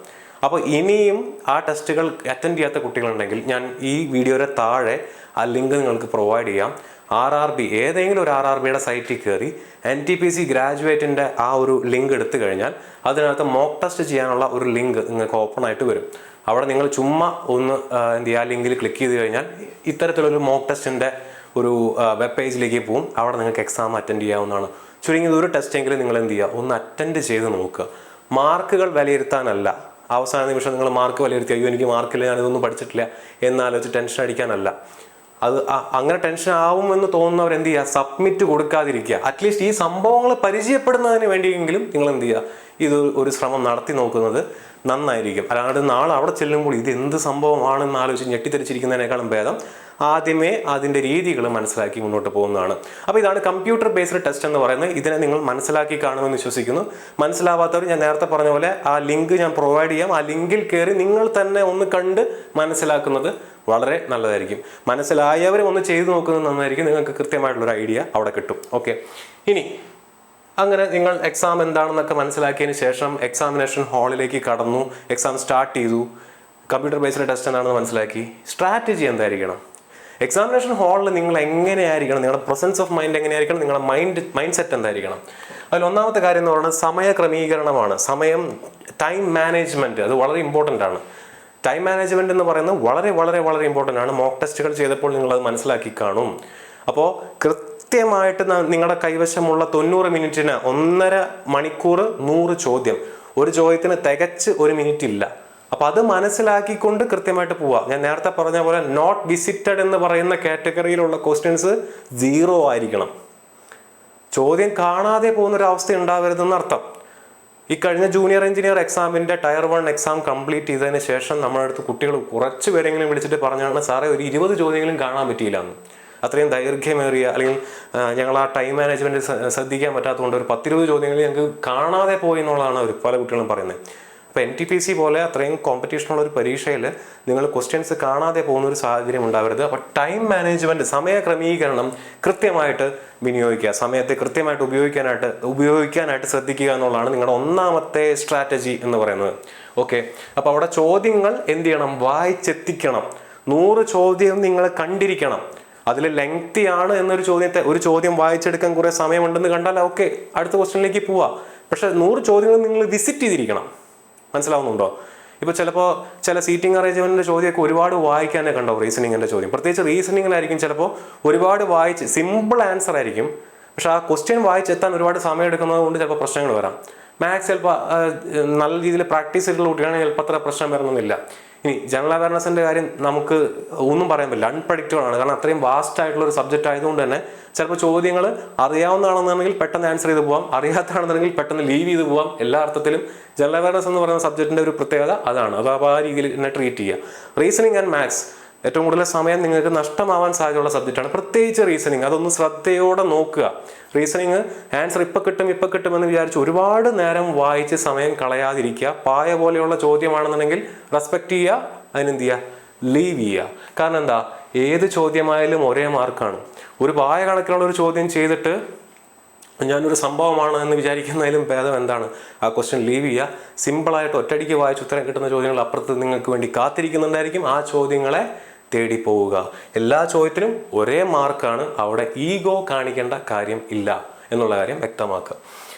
അപ്പോൾ ഇനിയും ആ ടെസ്റ്റുകൾ അറ്റൻഡ് ചെയ്യാത്ത കുട്ടികളുണ്ടെങ്കിൽ ഞാൻ ഈ വീഡിയോയുടെ താഴെ ആ ലിങ്ക് നിങ്ങൾക്ക് പ്രൊവൈഡ് ചെയ്യാം. ആർ ആർ ബി ഏതെങ്കിലും ഒരു ആർ ആർ ബിയുടെ സൈറ്റിൽ കയറി എൻ ടി പി സി ഗ്രാജുവേറ്റിന്റെ ആ ഒരു ലിങ്ക് എടുത്തു കഴിഞ്ഞാൽ അതിനകത്ത് മോക്ക് ടെസ്റ്റ് ചെയ്യാനുള്ള ഒരു ലിങ്ക് നിങ്ങൾക്ക് ഓപ്പൺ ആയിട്ട് വരും. അവിടെ നിങ്ങൾ ചുമ്മാ ഒന്ന് എന്ത് ചെയ്യുക ആ ലിങ്കിൽ ക്ലിക്ക് ചെയ്ത് കഴിഞ്ഞാൽ ഇത്തരത്തിലൊരു മോക്ക് ടെസ്റ്റിന്റെ ഒരു വെബ് പേജിലേക്ക് പോകും അവിടെ നിങ്ങൾക്ക് എക്സാം അറ്റൻഡ് ചെയ്യാവുന്നതാണ്. ചുരുങ്ങിയത് ഒരു ടെസ്റ്റെങ്കിലും നിങ്ങൾ എന്ത് ചെയ്യുക ഒന്ന് അറ്റൻഡ് ചെയ്ത് നോക്കുക. മാർക്കുകൾ വിലയിരുത്താനല്ല. അവസാന നിമിഷം നിങ്ങൾ മാർക്ക് വിലയിരുത്തി അയ്യോ എനിക്ക് മാർക്കില്ല ഞാനിതൊന്നും പഠിച്ചിട്ടില്ല എന്നാലോചിച്ച് ടെൻഷൻ അടിക്കാനല്ല. അത് അങ്ങനെ ടെൻഷൻ ആവും എന്ന് തോന്നുന്നവർ എന്ത് ചെയ്യുക? സബ്മിറ്റ് കൊടുക്കാതിരിക്കുക. അറ്റ്ലീസ്റ്റ് ഈ സംഭവങ്ങൾ പരിചയപ്പെടുന്നതിന് വേണ്ടിയെങ്കിലും നിങ്ങൾ എന്ത് ചെയ്യുക? ഇത് ഒരു ശ്രമം നടത്തി നോക്കുന്നത് നന്നായിരിക്കും. അല്ലാണ്ട് നാളെ അവിടെ ചെല്ലുമ്പോൾ ഇത് എന്ത് സംഭവമാണെന്ന് ആലോചിച്ച് ഞെട്ടിത്തെറിച്ചിരിക്കുന്നതിനേക്കാളും ഭേദം ആദ്യമേ അതിന്റെ രീതികൾ മനസ്സിലാക്കി മുന്നോട്ട് പോകുന്നതാണ്. അപ്പോൾ ഇതാണ് കമ്പ്യൂട്ടർ ബേസ്ഡ് ടെസ്റ്റ് എന്ന് പറയുന്നത്. ഇതിനെ നിങ്ങൾ മനസ്സിലാക്കി കാണുമെന്ന് വിശ്വസിക്കുന്നു. മനസ്സിലാവാത്തവർ ഞാൻ നേരത്തെ പറഞ്ഞ പോലെ ആ ലിങ്ക് ഞാൻ പ്രൊവൈഡ് ചെയ്യാം. ആ ലിങ്കിൽ കയറി നിങ്ങൾ തന്നെ ഒന്ന് കണ്ട് മനസ്സിലാക്കുന്നത് വളരെ നല്ലതായിരിക്കും. മനസ്സിലായവർ ഒന്ന് ചെയ്തു നോക്കുന്നത് നന്നായിരിക്കും. നിങ്ങൾക്ക് കൃത്യമായിട്ടുള്ളൊരു ഐഡിയ അവിടെ കിട്ടും. ഓക്കെ. ഇനി അങ്ങനെ നിങ്ങൾ എക്സാം എന്താണെന്നൊക്കെ മനസ്സിലാക്കിയതിന് ശേഷം എക്സാമിനേഷൻ ഹാളിലേക്ക് കടന്നു. എക്സാം സ്റ്റാർട്ട് ചെയ്തു. കമ്പ്യൂട്ടർ ബേസ്ഡ് ടെസ്റ്റ് എന്താണെന്ന് മനസ്സിലാക്കി. സ്ട്രാറ്റജി എന്തായിരിക്കണം? എക്സാമിനേഷൻ ഹാളിൽ നിങ്ങൾ എങ്ങനെയായിരിക്കണം? നിങ്ങളുടെ പ്രസൻസ് ഓഫ് മൈൻഡ് എങ്ങനെയായിരിക്കണം? നിങ്ങളുടെ മൈൻഡ് മൈൻഡ് സെറ്റ് എന്തായിരിക്കണം? അതിൽ ഒന്നാമത്തെ കാര്യം എന്ന് പറയുന്നത് സമയ ക്രമീകരണമാണ്. സമയം ടൈം മാനേജ്മെന്റ് അത് വളരെ ഇമ്പോർട്ടന്റ് ആണ്. ടൈം മാനേജ്മെന്റ് എന്ന് പറയുന്നത് വളരെ വളരെ വളരെ ഇമ്പോർട്ടന്റ് ആണ്. മോക്ക് ടെസ്റ്റുകൾ ചെയ്തപ്പോൾ നിങ്ങളത് മനസ്സിലാക്കി കാണും. അപ്പോൾ കൃത്യമായിട്ട് നിങ്ങളുടെ കൈവശമുള്ള തൊണ്ണൂറ് മിനിറ്റിന് ഒന്നര മണിക്കൂർ നൂറ് ചോദ്യം. ഒരു ചോദ്യത്തിന് തികച്ച് ഒരു മിനിറ്റ് ഇല്ല. അപ്പൊ അത് മനസ്സിലാക്കിക്കൊണ്ട് കൃത്യമായിട്ട് പോവുക ഞാൻ നേരത്തെ പറഞ്ഞ പോലെ നോട്ട് വിസിറ്റഡ് എന്ന് പറയുന്ന കാറ്റഗറിയിലുള്ള ക്വസ്റ്റ്യൻസ് സീറോ ആയിരിക്കണം. ചോദ്യം കാണാതെ പോകുന്ന ഒരു അവസ്ഥ ഉണ്ടാവരുതെന്ന് അർത്ഥം. ഈ കഴിഞ്ഞ ജൂനിയർ എഞ്ചിനീയർ എക്സാമിന്റെ ടയർ വൺ എക്സാം കംപ്ലീറ്റ് ചെയ്തതിന് ശേഷം നമ്മുടെ അടുത്ത് കുട്ടികൾ കുറച്ച് പേരെങ്കിലും വിളിച്ചിട്ട് പറഞ്ഞാണ് സാറേ ഒരു ഇരുപത് ചോദ്യങ്ങളും കാണാൻ പറ്റിയില്ല എന്ന്. അത്രയും ദൈർഘ്യമേറിയ അല്ലെങ്കിൽ ഞങ്ങൾ ആ ടൈം മാനേജ്മെന്റ് ശ്രദ്ധിക്കാൻ പറ്റാത്തതുകൊണ്ട് ഒരു പത്തിരുപത് ചോദ്യങ്ങൾ ഞങ്ങൾക്ക് കാണാതെ പോയി എന്നുള്ളതാണ് അവർ പല കുട്ടികളും പറയുന്നത്. അപ്പോൾ എൻ ടി പി സി പോലെ അത്രയും കോമ്പറ്റീഷനുള്ള ഒരു പരീക്ഷയിൽ നിങ്ങൾ ക്വസ്റ്റ്യൻസ് കാണാതെ പോകുന്ന ഒരു സാഹചര്യം ഉണ്ടാവരുത്. അപ്പോൾ ടൈം മാനേജ്മെന്റ് സമയ ക്രമീകരണം കൃത്യമായിട്ട് വിനിയോഗിക്കുക. സമയത്തെ കൃത്യമായിട്ട് ഉപയോഗിക്കാനായിട്ട് ഉപയോഗിക്കാനായിട്ട് ശ്രദ്ധിക്കുക എന്നുള്ളതാണ് നിങ്ങളുടെ ഒന്നാമത്തെ സ്ട്രാറ്റജി എന്ന് പറയുന്നത്. ഓക്കെ അപ്പോൾ അവിടെ ചോദ്യങ്ങൾ എന്ത് ചെയ്യണം? വായിച്ചെത്തിക്കണം. നൂറ് ചോദ്യം നിങ്ങൾ കണ്ടിരിക്കണം. അതിൽ ലെങ്തി ആണ് എന്നൊരു ചോദ്യത്തെ ഒരു ചോദ്യം വായിച്ചെടുക്കാൻ കുറേ സമയമുണ്ടെന്ന് കണ്ടാൽ ഓക്കെ അടുത്ത ക്വസ്റ്റ്യനിലേക്ക് പോവാം. പക്ഷേ നൂറ് ചോദ്യങ്ങൾ നിങ്ങൾ വിസിറ്റ് ചെയ്തിരിക്കണം. മനസ്സിലാവുന്നുണ്ടോ? ഇപ്പോൾ ചിലപ്പോൾ ചില സീറ്റിംഗ് അറേഞ്ച്മെന്റിന്റെ ചോദ്യമൊക്കെ ഒരുപാട് വായിക്കാനേ കണ്ടോ റീസണിങ്ങിന്റെ ചോദ്യം? പ്രത്യേകിച്ച് റീസണിങ്ങിലായിരിക്കും ചിലപ്പോൾ ഒരുപാട് വായിച്ച് സിമ്പിൾ ആൻസർ ആയിരിക്കും. പക്ഷെ ആ ക്വസ്റ്റ്യൻ വായിച്ചെത്താൻ ഒരുപാട് സമയം എടുക്കുന്നത് കൊണ്ട് ചിലപ്പോൾ പ്രശ്നങ്ങൾ വരാം. മാത്സ് ചിലപ്പോൾ നല്ല രീതിയിൽ പ്രാക്ടീസ് ചെയ്തിട്ടുള്ള കുട്ടികളാണെങ്കിൽ ചിലപ്പോൾ അത്ര പ്രശ്നം വരണമെന്നില്ല. ഇനി ജനറൽ അവയർനെസ്സിന്റെ കാര്യം നമുക്ക് ഒന്നും പറയാൻ പറ്റില്ല. അൺപ്രഡിക്റ്റബിൾ ആണ്. കാരണം അത്രയും വാസ്റ്റ് ആയിട്ടുള്ള ഒരു സബ്ജക്റ്റ് ആയതുകൊണ്ട് തന്നെ ചിലപ്പോൾ ചോദ്യങ്ങൾ അറിയാവുന്നതാണെന്നുണ്ടെങ്കിൽ പെട്ടെന്ന് ആൻസർ ചെയ്ത് പോകാം അറിയാത്തതാണെന്നുണ്ടെങ്കിൽ പെട്ടെന്ന് ലീവ് ചെയ്ത് പോകാം എല്ലാ അർത്ഥത്തിലും ജനറൽ അവയർനെസ് എന്ന് പറയുന്ന സബ്ജക്റ്റിന്റെ ഒരു പ്രത്യേകത അതാണ്. അത് അപ്പോൾ ആ രീതിയിൽ തന്നെ ട്രീറ്റ് ചെയ്യുക. റീസണിങ് ആൻഡ് മാത്സ് ഏറ്റവും കൂടുതൽ സമയം നിങ്ങൾക്ക് നഷ്ടമാവാൻ സാധ്യതയുള്ള സബ്ജക്റ്റാണ്. പ്രത്യേകിച്ച് റീസണിങ് അതൊന്ന് ശ്രദ്ധയോടെ നോക്കുക. റീസണിങ് ആൻസർ ഇപ്പം കിട്ടും ഇപ്പം കിട്ടുമെന്ന് വിചാരിച്ച് ഒരുപാട് നേരം വായിച്ച് സമയം കളയാതിരിക്കുക. പായ പോലെയുള്ള ചോദ്യമാണെന്നുണ്ടെങ്കിൽ റെസ്പെക്ട് ചെയ്യുക അതിനെന്ത് ചെയ്യുക? ലീവ് ചെയ്യുക. കാരണം എന്താ? ഏത് ചോദ്യമായാലും ഒരേ മാർക്കാണ് ഒരു പായ കണക്കിലുള്ള ഒരു ചോദ്യം ചെയ്തിട്ട് ഞാനൊരു സംഭവമാണ് എന്ന് വിചാരിക്കുന്നതിലും ഭേദം എന്താണ്? ആ ക്വസ്റ്റ്യൻ ലീവ് ചെയ്യുക. സിമ്പിളായിട്ട് ഒറ്റയടിക്ക് വായിച്ച് ഉത്തരം കിട്ടുന്ന ചോദ്യങ്ങൾ അപ്പുറത്ത് നിങ്ങൾക്ക് വേണ്ടി കാത്തിരിക്കുന്നുണ്ടായിരിക്കും. ആ ചോദ്യങ്ങളെ തേടി പോവുക എല്ലാ ചോദ്യത്തിനും ഒരേ മാർക്കാണ് അവിടെ ഈഗോ കാണിക്കേണ്ട കാര്യം ഇല്ല എന്നുള്ള കാര്യം വ്യക്തമാക്കുക.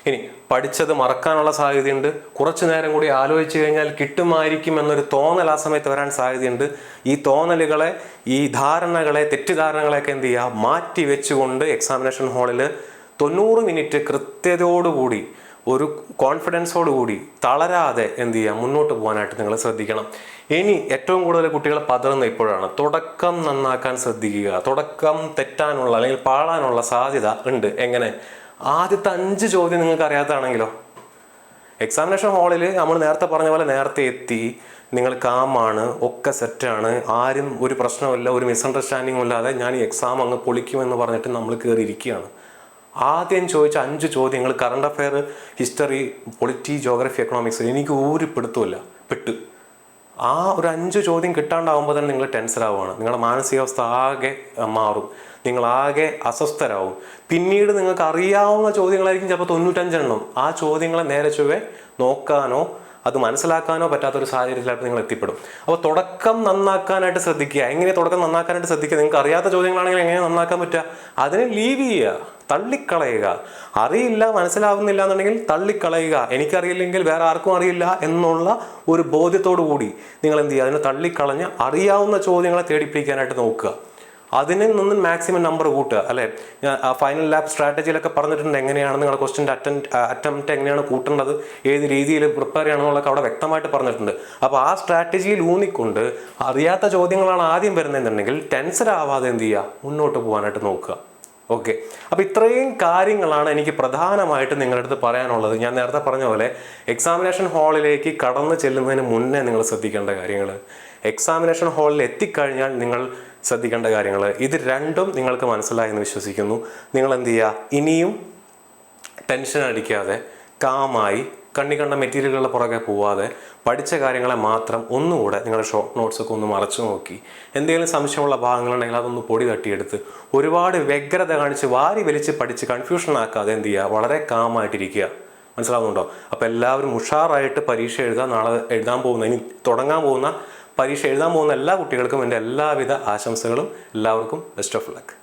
ഇനി പഠിച്ചത് മറക്കാനുള്ള സാധ്യതയുണ്ട്. കുറച്ചു നേരം കൂടി ആലോചിച്ച് കഴിഞ്ഞാൽ കിട്ടുമായിരിക്കും എന്നൊരു തോന്നൽ ആ സമയത്ത് വരാൻ സാധ്യതയുണ്ട്. ഈ തോന്നലുകളെ ഈ ധാരണകളെ തെറ്റിദ്ധാരണകളെയൊക്കെ എന്ത് ചെയ്യുക? മാറ്റി വെച്ചുകൊണ്ട് എക്സാമിനേഷൻ ഹാളിൽ തൊണ്ണൂറ് മിനിറ്റ് കൃത്യതയോടുകൂടി ഒരു കോൺഫിഡൻസോടുകൂടി തളരാതെ എന്ത് ചെയ്യുക? മുന്നോട്ട് പോകാനായിട്ട് നിങ്ങൾ ശ്രദ്ധിക്കണം. ഇനി ഏറ്റവും കൂടുതൽ കുട്ടികൾ പതറുന്ന ഇപ്പോഴാണ്. തുടക്കം നന്നാക്കാൻ ശ്രദ്ധിക്കുക. തുടക്കം തെറ്റാനുള്ള അല്ലെങ്കിൽ പാളാനുള്ള സാധ്യത ഉണ്ട്. എങ്ങനെ? ആദ്യത്തെ അഞ്ച് ചോദ്യം നിങ്ങൾക്ക് അറിയാത്തതാണെങ്കിലോ? എക്സാമിനേഷൻ ഹാളിൽ നമ്മൾ നേരത്തെ പറഞ്ഞ പോലെ നേരത്തെ എത്തി. നിങ്ങൾ കാമാണ് ഒക്കെ സെറ്റാണ് ആരും ഒരു പ്രശ്നമില്ല ഒരു മിസ്അണ്ടർസ്റ്റാൻഡിങ്ങും ഇല്ലാതെ ഞാൻ ഈ എക്സാം അങ്ങ് പൊളിക്കുമെന്ന് പറഞ്ഞിട്ട് നമ്മൾ കയറി ഇരിക്കുകയാണ് ആദ്യം ചോദിച്ച അഞ്ച് ചോദ്യങ്ങൾ current affair history polity geography economics എനിക്ക് ഒരു പിടുത്തമില്ല പെട്ട്. ആ ഒരു അഞ്ച് ചോദ്യം കിട്ടാണ്ടാവുമ്പോൾ തന്നെ നിങ്ങൾ ടെൻസറാവുകയാണ് നിങ്ങളുടെ മാനസികാവസ്ഥ ആകെ മാറും. നിങ്ങളാകെ അസ്വസ്ഥരാകും പിന്നീട് നിങ്ങൾക്ക് അറിയാവുന്ന ചോദ്യങ്ങളായിരിക്കും ചിലപ്പോൾ തൊണ്ണൂറ്റഞ്ചെണ്ണം. ആ ചോദ്യങ്ങളെ നേരെ ചൊവ്വെ നോക്കാനോ അത് മനസ്സിലാക്കാനോ പറ്റാത്തൊരു സാഹചര്യത്തിലായിട്ട് നിങ്ങൾ എത്തിപ്പെടും. അപ്പോൾ തുടക്കം നന്നാക്കാനായിട്ട് ശ്രദ്ധിക്കുക. എങ്ങനെ തുടക്കം നന്നാക്കാനായിട്ട് ശ്രദ്ധിക്കുക? നിങ്ങൾക്ക് അറിയാത്ത ചോദ്യങ്ങളാണെങ്കിൽ എങ്ങനെ നന്നാക്കാൻ പറ്റുക? അതിനെ ലീവ് ചെയ്യുക. തള്ളിക്കളയുക. അറിയില്ല മനസ്സിലാവുന്നില്ല എന്നുണ്ടെങ്കിൽ തള്ളിക്കളയുക. എനിക്കറിയില്ലെങ്കിൽ വേറെ ആർക്കും അറിയില്ല എന്നുള്ള ഒരു ബോധ്യത്തോടു കൂടി നിങ്ങൾ എന്ത് ചെയ്യുക? അതിനെ തള്ളിക്കളഞ്ഞ് അറിയാവുന്ന ചോദ്യങ്ങളെ തേടിപ്പിടിക്കാനായിട്ട് നോക്കുക. അതിന് നിന്ന് മാക്സിമം നമ്പർ കൂട്ടുക അല്ലേ? ഫൈനൽ ലാബ് സ്ട്രാറ്റജിയിലൊക്കെ പറഞ്ഞിട്ടുണ്ട് എങ്ങനെയാണ് നിങ്ങളുടെ ക്വസ്റ്റിന്റെ അറ്റംപ്റ്റ് അറ്റംപ്റ്റ് എങ്ങനെയാണ് കൂട്ടേണ്ടത് ഏത് രീതിയിൽ പ്രിപ്പയർ ചെയ്യണമെന്നുള്ളതൊക്കെ അവിടെ വ്യക്തമായിട്ട് പറഞ്ഞിട്ടുണ്ട്. അപ്പോൾ ആ സ്ട്രാറ്റജിയിൽ ഊന്നിക്കൊണ്ട് അറിയാത്ത ചോദ്യങ്ങളാണ് ആദ്യം വരുന്നതെന്നുണ്ടെങ്കിൽ ടെൻസർ ആവാതെ എന്ത് ചെയ്യുക? മുന്നോട്ട് പോകാനായിട്ട് നോക്കുക. ഓക്കെ. അപ്പോൾ ഇത്രയും കാര്യങ്ങളാണ് എനിക്ക് പ്രധാനമായിട്ട് നിങ്ങളുടെ അടുത്ത് പറയാനുള്ളത്. ഞാൻ നേരത്തെ പറഞ്ഞ പോലെ എക്സാമിനേഷൻ ഹാളിലേക്ക് കടന്നു ചെല്ലുന്നതിന് മുന്നേ നിങ്ങൾ ശ്രദ്ധിക്കേണ്ട കാര്യങ്ങൾ എക്സാമിനേഷൻ ഹാളിൽ എത്തിക്കഴിഞ്ഞാൽ നിങ്ങൾ ശ്രദ്ധിക്കേണ്ട കാര്യങ്ങൾ ഇത് രണ്ടും നിങ്ങൾക്ക് മനസ്സിലായി എന്ന് വിശ്വസിക്കുന്നു. നിങ്ങൾ എന്ത് ചെയ്യുക? ഇനിയും ടെൻഷൻ അടിക്കാതെ കാമായി കണ്ണി കണ്ട മെറ്റീരിയലുകളുടെ പുറകെ പോവാതെ പഠിച്ച കാര്യങ്ങളെ മാത്രം ഒന്നുകൂടെ നിങ്ങളുടെ ഷോർട്ട് നോട്ട്സ് ഒക്കെ ഒന്ന് മറച്ചു നോക്കി. എന്തെങ്കിലും സംശയമുള്ള ഭാഗങ്ങളുണ്ടെങ്കിൽ അതൊന്ന് പൊടി തട്ടിയെടുത്ത് ഒരുപാട് വ്യഗ്രത കാണിച്ച് വാരി വലിച്ച് പഠിച്ച് കൺഫ്യൂഷൻ ആക്കാതെ എന്ത് ചെയ്യുക? വളരെ കാമായിട്ടിരിക്കുക മനസ്സിലാവുന്നുണ്ടോ? അപ്പോൾ എല്ലാവരും ഉഷാറായിട്ട് പരീക്ഷ എഴുതാൻ നാളെ എഴുതാൻ പോകുന്ന ഇനി തുടങ്ങാൻ പോകുന്ന പരീക്ഷ എഴുതാൻ പോകുന്ന എല്ലാ കുട്ടികൾക്കും എന്റെ എല്ലാവിധ ആശംസകളും. എല്ലാവർക്കും ബെസ്റ്റ് ഓഫ് ലക്ക്